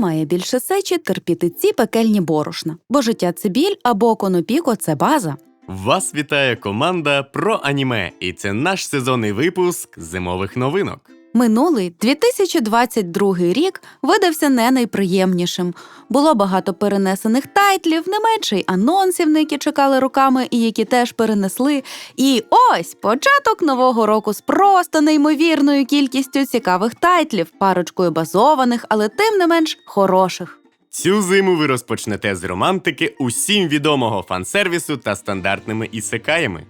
Немає більше сечі терпіти ці пекельні борошна, бо життя це біль або конопіко це база. Вас вітає команда про аніме, і це наш сезонний випуск зимових новинок. Минулий 2022 рік видався не найприємнішим. Було багато перенесених тайтлів, не менше й анонсів, на які чекали роками і які теж перенесли. І ось початок нового року з просто неймовірною кількістю цікавих тайтлів, парочкою базованих, але тим не менш хороших. Цю зиму ви розпочнете з романтики усім відомого фансервісу та стандартними ісекаями.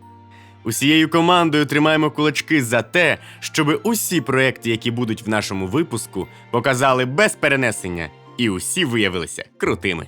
Усією командою тримаємо кулачки за те, щоб усі проекти, які будуть в нашому випуску, показали без перенесення, і усі виявилися крутими.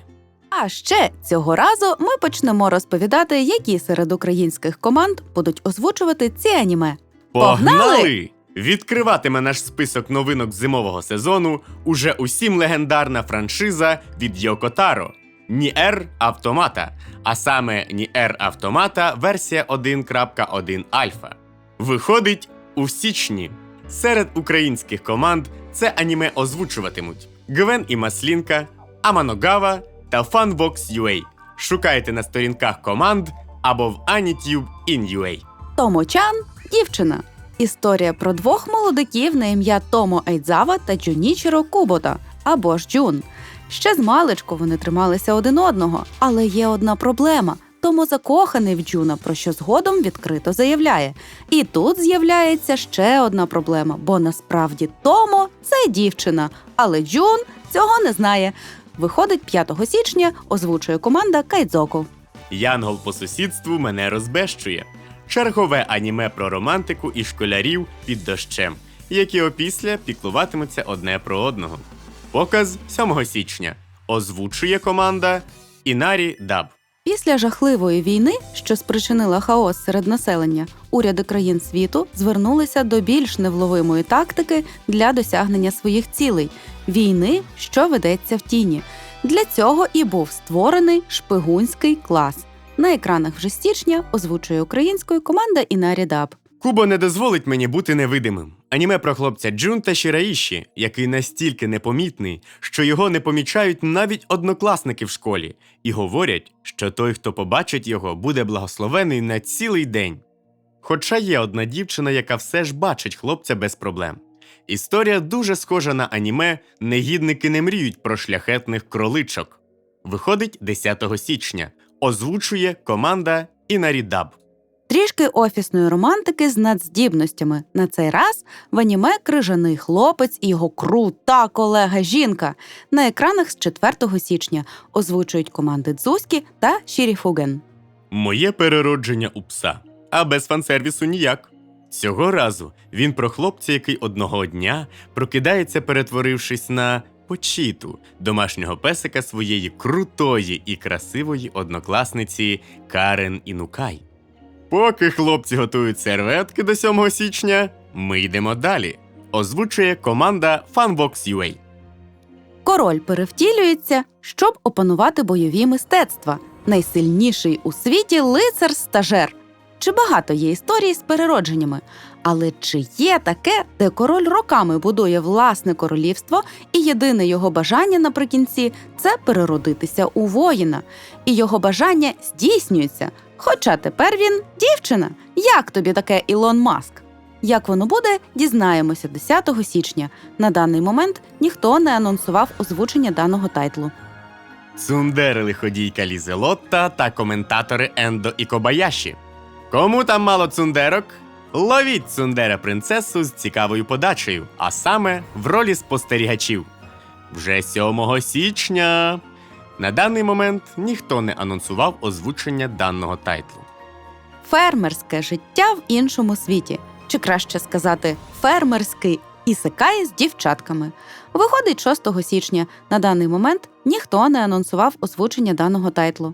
А ще цього разу ми почнемо розповідати, які серед українських команд будуть озвучувати ці аніме. Погнали! Відкриватиме наш список новинок зимового сезону уже усім легендарна франшиза від Йокотаро Ніер Автомата, а саме Ніер Автомата версія 1.1 Альфа. Виходить у січні. Серед українських команд це аніме озвучуватимуть Гвен і Маслінка, Аманогава та Funbox UA. Шукайте на сторінках команд або в Anitube in UA. Томочан дівчина. Історія про двох молодиків на ім'я Томо Айдзава та Джунічіро Кубота або ж Джун. Ще з маличку вони трималися один одного, але є одна проблема. Томо закоханий в Джуна, про що згодом відкрито заявляє. І тут з'являється ще одна проблема, бо насправді Томо це дівчина, але Джун цього не знає. Виходить 5 січня, озвучує команда Кайдзоку. Янгол по сусідству мене розбещує. Чергове аніме про романтику і школярів під дощем, які опісля піклуватимуться одне про одного. Показ 7 січня. Озвучує команда Інарі Даб. Після жахливої війни, що спричинила хаос серед населення, уряди країн світу звернулися до більш невловимої тактики для досягнення своїх цілей війни, що ведеться в тіні. Для цього і був створений шпигунський клас. На екранах вже з січня озвучує українською команда Інарі Даб. Кубо не дозволить мені бути невидимим. Аніме про хлопця Джун та Шіраїші, який настільки непомітний, що його не помічають навіть однокласники в школі, і говорять, що той, хто побачить його, буде благословений на цілий день. Хоча є одна дівчина, яка все ж бачить хлопця без проблем. Історія дуже схожа на аніме Негідники не мріють про шляхетних кроличок. Виходить 10 січня. Озвучує команда Інарідаб. Трішки офісної романтики з надздібностями. На цей раз в аніме крижаний хлопець і його крута колега жінка. На екранах з 4 січня озвучують команди Дзуські та Шіріфуген. Моє переродження у пса, а без фансервісу ніяк. Цього разу він про хлопця, який одного дня прокидається, перетворившись на почіту домашнього песика своєї крутої і красивої однокласниці Карен Інукай. Поки хлопці готують серветки до 7 січня, ми йдемо далі. Озвучує команда Funbox UA. Король перевтілюється, щоб опанувати бойові мистецтва. Найсильніший у світі лицар-стажер. Чи багато є історій з переродженнями? Але чи є таке, де король роками будує власне королівство, і єдине його бажання наприкінці це переродитися у воїна, і його бажання здійснюється. Хоча тепер він дівчина. Як тобі таке Ілон Маск? Як воно буде, дізнаємося 10 січня. На даний момент ніхто не анонсував озвучення даного тайтлу. Цундери лиходійка Лізелотта та коментатори Ендо і Кобаяші. Кому там мало цундерок? Ловіть цундера принцесу з цікавою подачею, а саме в ролі спостерігачів. Вже 7 січня. На даний момент ніхто не анонсував озвучення даного тайтлу. Фермерське життя в іншому світі, чи краще сказати, фермерський ісекай з дівчатками. Виходить 6 січня. На даний момент ніхто не анонсував озвучення даного тайтлу.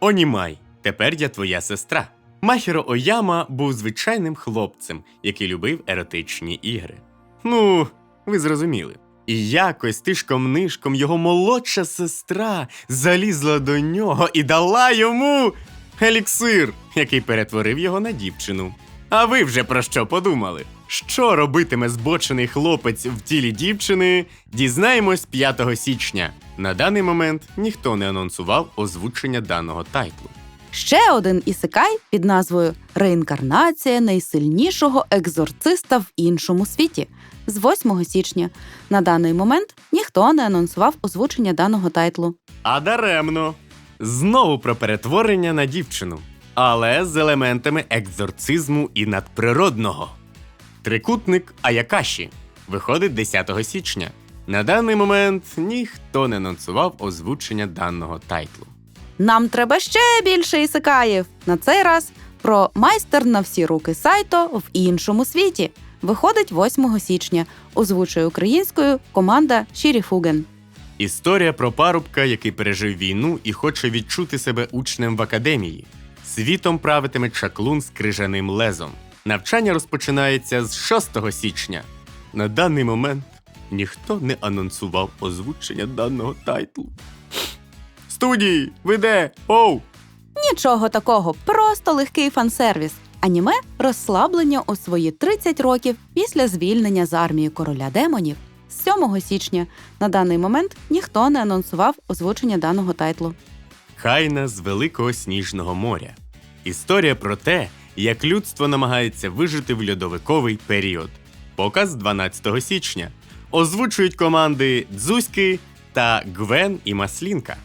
Онімай, тепер я твоя сестра. Махіро Ояма був звичайним хлопцем, який любив еротичні ігри. Ну, ви зрозуміли. І якось тишком-нишком його молодша сестра залізла до нього і дала йому еліксир, який перетворив його на дівчину. А ви вже про що подумали? Що робитиме збочений хлопець в тілі дівчини, дізнаємось 5 січня. На даний момент ніхто не анонсував озвучення даного тайтлу. Ще один ісикай під назвою Реінкарнація найсильнішого екзорциста в іншому світі з 8 січня. На даний момент ніхто не анонсував озвучення даного тайтлу. А даремно. Знову про перетворення на дівчину, але з елементами екзорцизму і надприродного. Трикутник Аякаші виходить 10 січня. На даний момент ніхто не анонсував озвучення даного тайтлу. Нам треба ще більше ісикаїв. На цей раз про майстер на всі руки сайто в іншому світі. Виходить 8 січня. Озвучує українською команда Шіріфуген. Історія про парубка, який пережив війну і хоче відчути себе учнем в академії. Світом правитиме чаклун з крижаним лезом. Навчання розпочинається з 6 січня. На даний момент ніхто не анонсував озвучення даного тайтлу. Студії, ви де? Оу! Нічого такого, просто легкий фансервіс. Аніме розслаблення у свої 30 років після звільнення з армії короля демонів. З 7 січня на даний момент ніхто не анонсував озвучення даного тайтлу. Хайна з Великого Сніжного моря. Історія про те, як людство намагається вижити в льодовиковий період. Показ 12 січня. Озвучують команди Дзузьки та Гвен і Маслінка.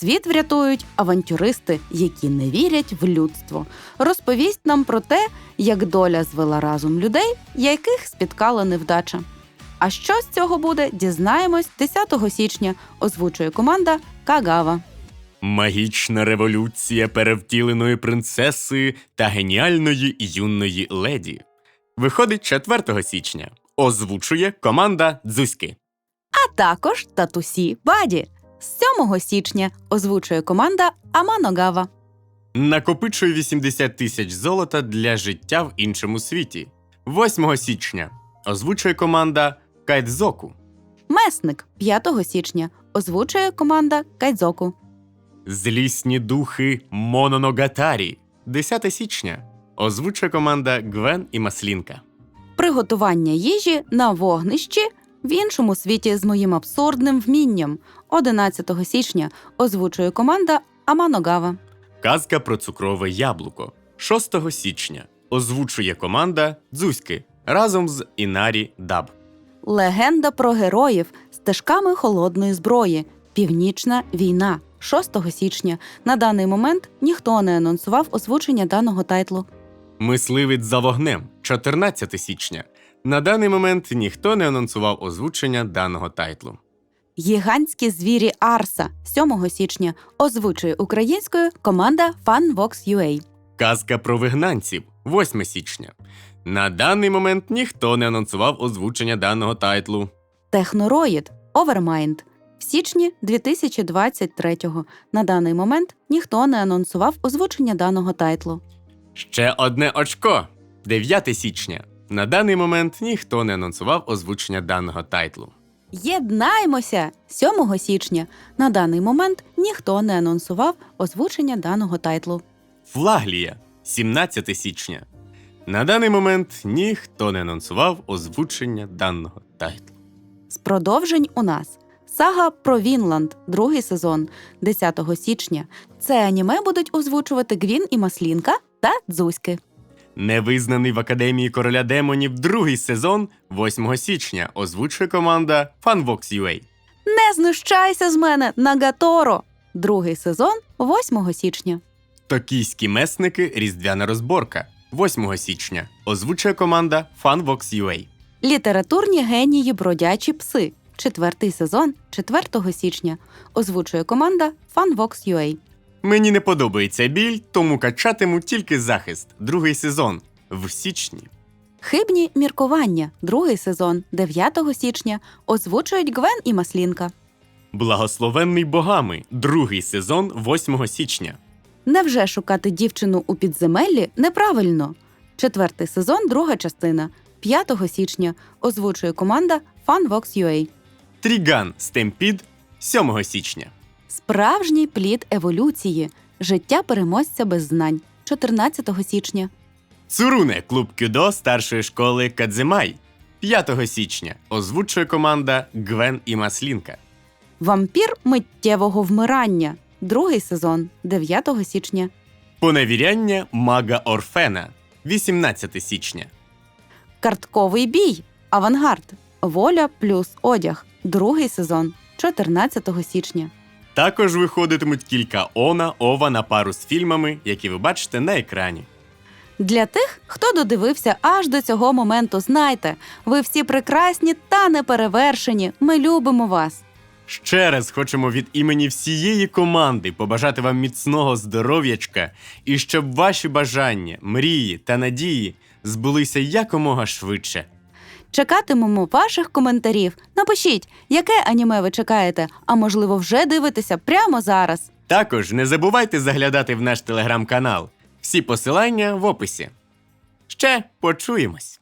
Світ врятують авантюристи, які не вірять в людство. Розповість нам про те, як доля звела разом людей, яких спіткала невдача. А що з цього буде, дізнаємось 10 січня. Озвучує команда Кагава. Магічна революція перевтіленої принцеси та геніальної юної леді. Виходить 4 січня. Озвучує команда Дзузьки. А також Татусі Баді. З 7 січня озвучує команда Аманогава. Накопичує 80 тисяч золота для життя в іншому світі. 8 січня озвучує команда Кайдзоку. Месник 5 січня озвучує команда Кайдзоку. Злісні духи Мононогатарі. 10 січня озвучує команда Гвен і Маслінка. Приготування їжі на вогнищі в іншому світі з моїм абсурдним вмінням. 11 січня озвучує команда Аманогава. Казка про цукрове яблуко. 6 січня озвучує команда Дзузьки разом з Інарі Даб. Легенда про героїв стежками холодної зброї. Північна війна. 6 січня. На даний момент ніхто не анонсував озвучення даного тайтлу. Мисливець за вогнем 14 січня. На даний момент ніхто не анонсував озвучення даного тайтлу. Гігантські звірі Арса 7 січня озвучує українською команда FunVox.ua. Казка про вигнанців 8 січня. На даний момент ніхто не анонсував озвучення даного тайтлу. Технороїд Overmind в січні 2023-го. На даний момент ніхто не анонсував озвучення даного тайтлу. Ще одне очко 9 січня. На даний момент ніхто не анонсував озвучення даного тайтлу. Єднаймося 7 січня. На даний момент ніхто не анонсував озвучення даного тайтлу. Флаглія 17 січня. На даний момент ніхто не анонсував озвучення даного тайтлу. З продовжень у нас сага про Вінланд, другий сезон, 10 січня. Це аніме будуть озвучувати Гвін і Маслінка та Дзузьки. Невизнаний в Академії короля демонів другий сезон 8 січня озвучує команда FunVox.ua. Не знущайся з мене, Нагаторо! Другий сезон 8 січня. Токійські месники Різдвяна розборка 8 січня озвучує команда FunVox.ua. Літературні генії бродячі пси. Четвертий сезон 4 січня. Озвучує команда FunVox.ua. Мені не подобається біль, тому качатиму тільки захист. Другий сезон в січні. Хибні міркування. Другий сезон 9 січня. Озвучують Гвен і Маслінка. Благословенний богами. Другий сезон 8 січня. Невже шукати дівчину у підземеллі неправильно? Четвертий сезон, друга частина. 5 січня озвучує команда FunVox.ua. Тріган Стемпід 7 січня. Справжній плід еволюції. Життя переможця без знань. 14 січня. Цуруне клуб кюдо старшої школи Кадзимай 5 січня озвучує команда Гвен і Маслінка. Вампір миттєвого вмирання. Другий сезон 9 січня. Поневіряння мага Орфена 18 січня. Картковий бій. Авангард. Воля плюс одяг. Другий сезон 14 січня. Також виходитимуть кілька Она Ова на пару з фільмами, які ви бачите на екрані. Для тих, хто додивився аж до цього моменту, знайте, ви всі прекрасні та неперевершені. Ми любимо вас. Ще раз хочемо від імені всієї команди побажати вам міцного здоров'ячка і щоб ваші бажання, мрії та надії збулися якомога швидше. Чекатимемо ваших коментарів. Напишіть, яке аніме ви чекаєте, а можливо, вже дивитеся прямо зараз. Також не забувайте заглядати в наш телеграм-канал. Всі посилання в описі. Ще почуємось.